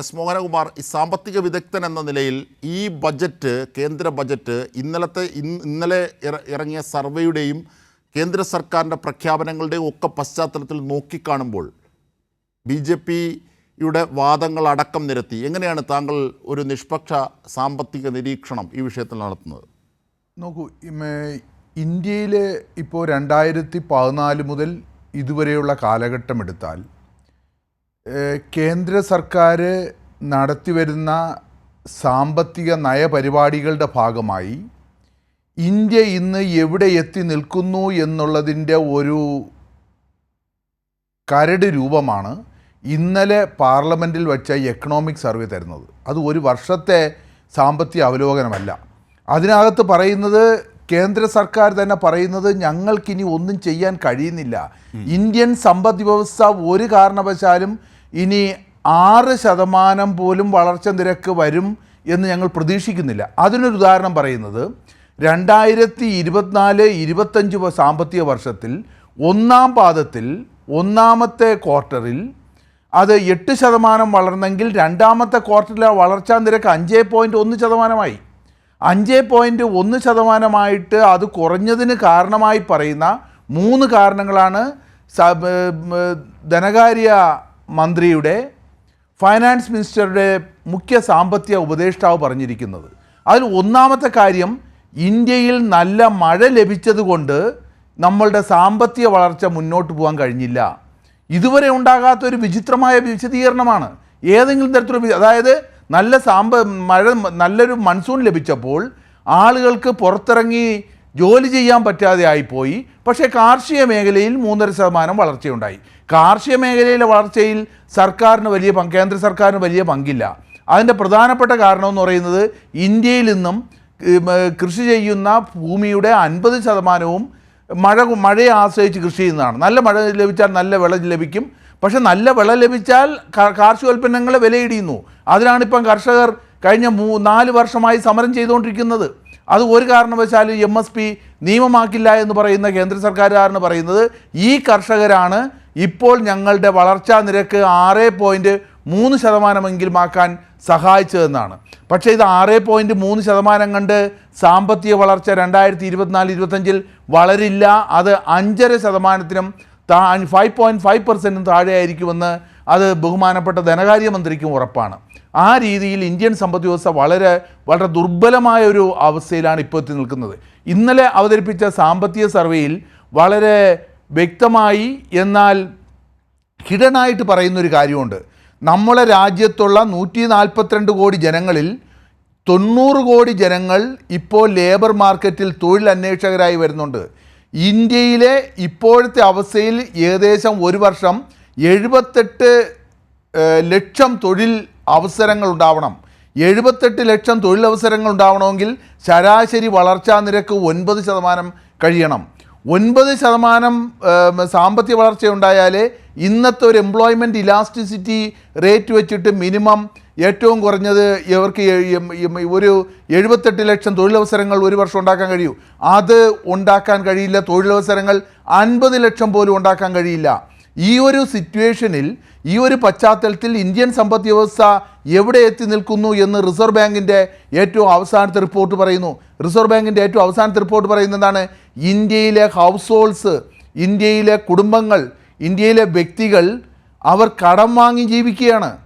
S Mohanakumar ഈ സാമ്പത്തിക വിദഗ്ധൻ എന്ന നിലയിൽ ഈ ബജറ്റ് കേന്ദ്ര ബജറ്റ് ഇന്നലത്തെ ഇന്നലെ ഇറങ്ങിയ സർവേയുടെയും കേന്ദ്ര സർക്കാരിന്റെ പ്രഖ്യാപനങ്ങളുടെയും ഒക്കെ പശ്ചാത്തലത്തിൽ നോക്കിക്കാണുമ്പോൾ ബി ജെ പിയുടെ വാദങ്ങൾ അടക്കം നിരത്തി. എങ്ങനെയാണ് താങ്കൾ ഒരു നിഷ്പക്ഷ സാമ്പത്തിക നിരീക്ഷണം ഈ വിഷയത്തിൽ നടത്തുന്നത്? നോക്കൂ ഇന്ത്യയിൽ ഇപ്പോൾ രണ്ടായിരത്തി പതിനാല് മുതൽ ഇതുവരെയുള്ള കാലഘട്ടം എടുത്താൽ കേന്ദ്ര സർക്കാർ നടത്തിവരുന്ന സാമ്പത്തിക നയപരിപാടികളുടെ ഭാഗമായി ഇന്ത്യ ഇന്ന് എവിടെ എത്തി നിൽക്കുന്നു എന്നുള്ളതിന്റെ ഒരു കരട് രൂപമാണ് ഇന്നലെ പാർലമെന്റിൽ വെച്ച എക്കണോമിക് സർവേ തരുന്നത്. അത് ഒരു വർഷത്തെ സാമ്പത്തിക അവലോകനമല്ല. അതിനകത്ത് പറയുന്നത് കേന്ദ്ര സർക്കാർ തന്നെ പറയുന്നത് ഞങ്ങൾക്കിനി ഒന്നും ചെയ്യാൻ കഴിയുന്നില്ല. ഇന്ത്യൻ സമ്പദ് വ്യവസ്ഥ ഒരു കാരണവശാലും ഇനി ആറ് ശതമാനം പോലും വളർച്ച നിരക്ക് വരും എന്ന് ഞങ്ങൾ പ്രതീക്ഷിക്കുന്നില്ല. അതിനൊരു ഉദാഹരണം പറയുന്നത് രണ്ടായിരത്തി ഇരുപത്തിനാല് ഇരുപത്തഞ്ച് സാമ്പത്തിക വർഷത്തിൽ ഒന്നാം പാദത്തിൽ ഒന്നാമത്തെ ക്വാർട്ടറിൽ അത് എട്ട് ശതമാനം വളർന്നെങ്കിൽ രണ്ടാമത്തെ ക്വാർട്ടറിലെ വളർച്ചാ നിരക്ക് അഞ്ച് പോയിന്റ് ഒന്ന് ശതമാനമായി. അഞ്ച് പോയിന്റ് ഒന്ന് ശതമാനമായിട്ട് അത് കുറഞ്ഞതിന് കാരണമായി പറയുന്ന മൂന്ന് കാരണങ്ങളാണ് ധനകാര്യ മന്ത്രിയുടെ ഫൈനാൻസ് മിനിസ്റ്ററുടെ മുഖ്യ സാമ്പത്തിക ഉപദേഷ്ടാവ് പറഞ്ഞിരിക്കുന്നത്. അതിൽ ഒന്നാമത്തെ കാര്യം ഇന്ത്യയിൽ നല്ല മഴ ലഭിച്ചതുകൊണ്ട് നമ്മളുടെ സാമ്പത്തിക വളർച്ച മുന്നോട്ട് പോകാൻ കഴിഞ്ഞില്ല. ഇതുവരെ ഉണ്ടാകാത്ത ഒരു വിചിത്രമായ വിശദീകരണമാണ്. ഏതെങ്കിലും തരത്തിലുള്ള അതായത് നല്ല സാമ്പ മഴ നല്ലൊരു മൺസൂൺ ലഭിച്ചപ്പോൾ ആളുകൾക്ക് പുറത്തിറങ്ങി ജോലി ചെയ്യാൻ പറ്റാതെ ആയിപ്പോയി പക്ഷേ കാർഷിക മേഖലയിൽ മൂന്നര ശതമാനം വളർച്ചയുണ്ടായി. കാർഷിക മേഖലയിലെ വളർച്ചയിൽ സർക്കാരിന് വലിയ പങ്ക് കേന്ദ്ര സർക്കാരിന് വലിയ പങ്കില്ല. അതിന്റെ പ്രധാനപ്പെട്ട കാരണം എന്ന് പറയുന്നത് ഇന്ത്യയിൽ നിന്നും കൃഷി ചെയ്യുന്ന ഭൂമിയുടെ അൻപത് ശതമാനവും മഴ മഴയെ ആശ്രയിച്ച് കൃഷി ചെയ്യുന്നതാണ്. നല്ല മഴ ലഭിച്ചാൽ നല്ല വിള ലഭിക്കും. പക്ഷേ നല്ല വിള ലഭിച്ചാൽ കാർഷിക കാർഷികോൽപ്പന്നങ്ങളെ വിലയിടിയുന്നു. അതിനാണ് ഇപ്പം കർഷകർ കഴിഞ്ഞ മൂ നാല് വർഷമായി സമരം ചെയ്തുകൊണ്ടിരിക്കുന്നത്. അത് ഒരു കാരണവശാലും എം എസ് പി നിയമമാക്കില്ല എന്ന് പറയുന്ന കേന്ദ്ര സർക്കാരുകാരന് പറയുന്നത് ഈ കർഷകരാണ് ഇപ്പോൾ ഞങ്ങളുടെ വളർച്ചാ നിരക്ക് ആറ് പോയിന്റ് മൂന്ന് ശതമാനമെങ്കിലും ആക്കാൻ സഹായിച്ചതെന്നാണ്. പക്ഷേ ഇത് ആറ് പോയിന്റ് മൂന്ന് ശതമാനം കണ്ട് സാമ്പത്തിക വളർച്ച രണ്ടായിരത്തി ഇരുപത്തിനാല് ഇരുപത്തഞ്ചിൽ വളരില്ല. അത് അഞ്ചര ശതമാനത്തിനും താ ഫൈവ് പോയിന്റ് ഫൈവ് പെർസെന്റും താഴെയായിരിക്കുമെന്ന് അത് ബഹുമാനപ്പെട്ട ധനകാര്യമന്ത്രിക്കും ഉറപ്പാണ്. ആ രീതിയിൽ ഇന്ത്യൻ സമ്പദ് വ്യവസ്ഥ വളരെ വളരെ ദുർബലമായ ഒരു അവസ്ഥയിലാണ് ഇപ്പോൾ എത്തി നിൽക്കുന്നത്. ഇന്നലെ അവതരിപ്പിച്ച സാമ്പത്തിക സർവേയിൽ വളരെ വ്യക്തമായി എന്നാൽ ഹിഡനായിട്ട് പറയുന്നൊരു കാര്യമുണ്ട്. നമ്മളെ രാജ്യത്തുള്ള നൂറ്റി നാൽപ്പത്തിരണ്ട് കോടി ജനങ്ങളിൽ തൊണ്ണൂറ് കോടി ജനങ്ങൾ ഇപ്പോൾ ലേബർ മാർക്കറ്റിൽ തൊഴിൽ അന്വേഷകരായി വരുന്നുണ്ട്. ഇന്ത്യയിലെ ഇപ്പോഴത്തെ അവസ്ഥയിൽ ഏകദേശം ഒരു വർഷം എഴുപത്തെട്ട് ലക്ഷം തൊഴിൽ അവസരങ്ങൾ ഉണ്ടാവണം. എഴുപത്തെട്ട് ലക്ഷം തൊഴിലവസരങ്ങൾ ഉണ്ടാവണമെങ്കിൽ ശരാശരി വളർച്ചാ നിരക്ക് ഒൻപത് ശതമാനം കഴിയണം. ഒൻപത് ശതമാനം സാമ്പത്തിക വളർച്ച ഉണ്ടായാലേ ഇന്നത്തെ ഒരു എംപ്ലോയ്മെന്റ് ഇലാസ്റ്റിസിറ്റി റേറ്റ് വെച്ചിട്ട് മിനിമം ഏറ്റവും കുറഞ്ഞത് ഇവർക്ക് ഒരു എഴുപത്തെട്ട് ലക്ഷം തൊഴിലവസരങ്ങൾ ഒരു വർഷം ഉണ്ടാക്കാൻ കഴിയൂ. അത് ഉണ്ടാക്കാൻ കഴിയില്ല തൊഴിലവസരങ്ങൾ അൻപത് ലക്ഷം പോലും ഉണ്ടാക്കാൻ കഴിയില്ല. ഈ ഒരു സിറ്റുവേഷനിൽ ഈ ഒരു പശ്ചാത്തലത്തിൽ ഇന്ത്യൻ സമ്പദ് വ്യവസ്ഥ എവിടെ എത്തി നിൽക്കുന്നു എന്ന് റിസർവ് ബാങ്കിന്റെ ഏറ്റവും അവസാനത്തെ റിപ്പോർട്ട് പറയുന്നു. റിസർവ് ബാങ്കിന്റെ ഏറ്റവും അവസാനത്തെ റിപ്പോർട്ട് പറയുന്നത് എന്താണ്? ഇന്ത്യയിലെ ഹൗസ് ഹോൾഡ്സ് ഇന്ത്യയിലെ കുടുംബങ്ങൾ ഇന്ത്യയിലെ വ്യക്തികൾ അവർ കടം വാങ്ങി ജീവിക്കുകയാണ്.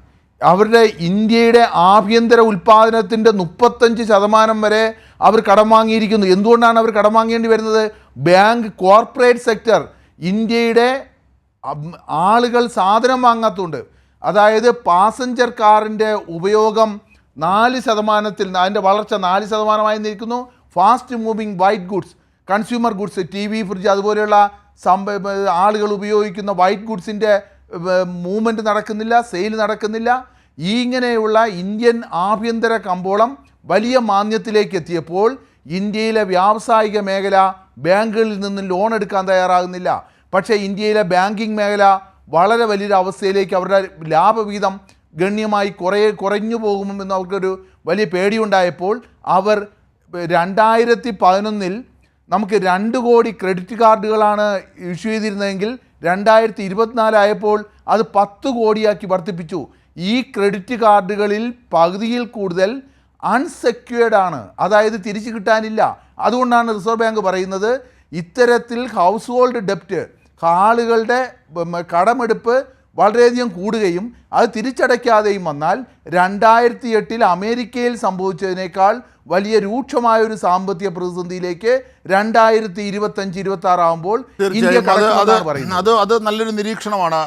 അവരുടെ ഇന്ത്യയുടെ ആഭ്യന്തര ഉൽപ്പാദനത്തിന്റെ മുപ്പത്തഞ്ച് ശതമാനം വരെ അവർ കടം വാങ്ങിയിരിക്കുന്നു. എന്തുകൊണ്ടാണ് അവർ കടം വാങ്ങേണ്ടി വരുന്നത്? ബാങ്ക് കോർപ്പറേറ്റ് സെക്ടർ ഇന്ത്യയുടെ ആളുകൾ സാധനം വാങ്ങാത്തതുകൊണ്ട് അതായത് പാസഞ്ചർ കാറിന്റെ ഉപയോഗം നാല് ശതമാനത്തിൽ അതിന്റെ വളർച്ച നാല് ശതമാനമായി നിൽക്കുന്നു. Fast moving white goods consumer goods T V fridge അതുപോലെയുള്ള സംഭ ആളുകൾ ഉപയോഗിക്കുന്ന വൈറ്റ് ഗുഡ്സിന്റെ മൂവ്മെന്റ് നടക്കുന്നില്ല സെയിൽ നടക്കുന്നില്ല. ഈ ഇങ്ങനെയുള്ള ഇന്ത്യൻ ആഭ്യന്തര കമ്പോളം വലിയ മാന്യത്തിലേക്ക് എത്തിയപ്പോൾ ഇന്ത്യയിലെ വ്യാവസായിക മേഖല ബാങ്കുകളിൽ നിന്ന് ലോൺ എടുക്കാൻ തയ്യാറാകുന്നില്ല. പക്ഷേ ഇന്ത്യയിലെ ബാങ്കിങ് മേഖല വളരെ വലിയൊരു അവസ്ഥയിലേക്ക് അവരുടെ ലാഭവിഹിതം ഗണ്യമായി കുറേ കുറഞ്ഞു പോകുമെന്ന് അവർക്കൊരു വലിയ പേടിയുണ്ടായപ്പോൾ അവർ രണ്ടായിരത്തി പതിനൊന്നിൽ നമുക്ക് രണ്ട് കോടി ക്രെഡിറ്റ് കാർഡുകളാണ് ഇഷ്യൂ ചെയ്തിരുന്നതെങ്കിൽ രണ്ടായിരത്തി ഇരുപത്തിനാലായപ്പോൾ അത് പത്ത് കോടിയാക്കി വർദ്ധിപ്പിച്ചു. ഈ ക്രെഡിറ്റ് കാർഡുകളിൽ പകുതിയിൽ കൂടുതൽ അൺസെക്യൂർഡ് ആണ്. അതായത് തിരിച്ചു കിട്ടാനില്ല. അതുകൊണ്ടാണ് റിസർവ് ബാങ്ക് പറയുന്നത് ഇത്തരത്തിൽ ഹൗസ് ഹോൾഡ് ഡെപ്റ്റ് ആളുകളുടെ കടമെടുപ്പ് വളരെയധികം കൂടുകയും അത് തിരിച്ചടയ്ക്കാതെയും വന്നാൽ രണ്ടായിരത്തി എട്ടിൽ അമേരിക്കയിൽ സംഭവിച്ചതിനേക്കാൾ വലിയ രൂക്ഷമായ ഒരു സാമ്പത്തിക പ്രതിസന്ധിയിലേക്ക് രണ്ടായിരത്തി ഇരുപത്തഞ്ച് ഇരുപത്തി ആറ് ആകുമ്പോൾ ഇന്ത്യ തീർച്ചയായും അത് അത് അത് അത് നല്ലൊരു നിരീക്ഷണമാണ്.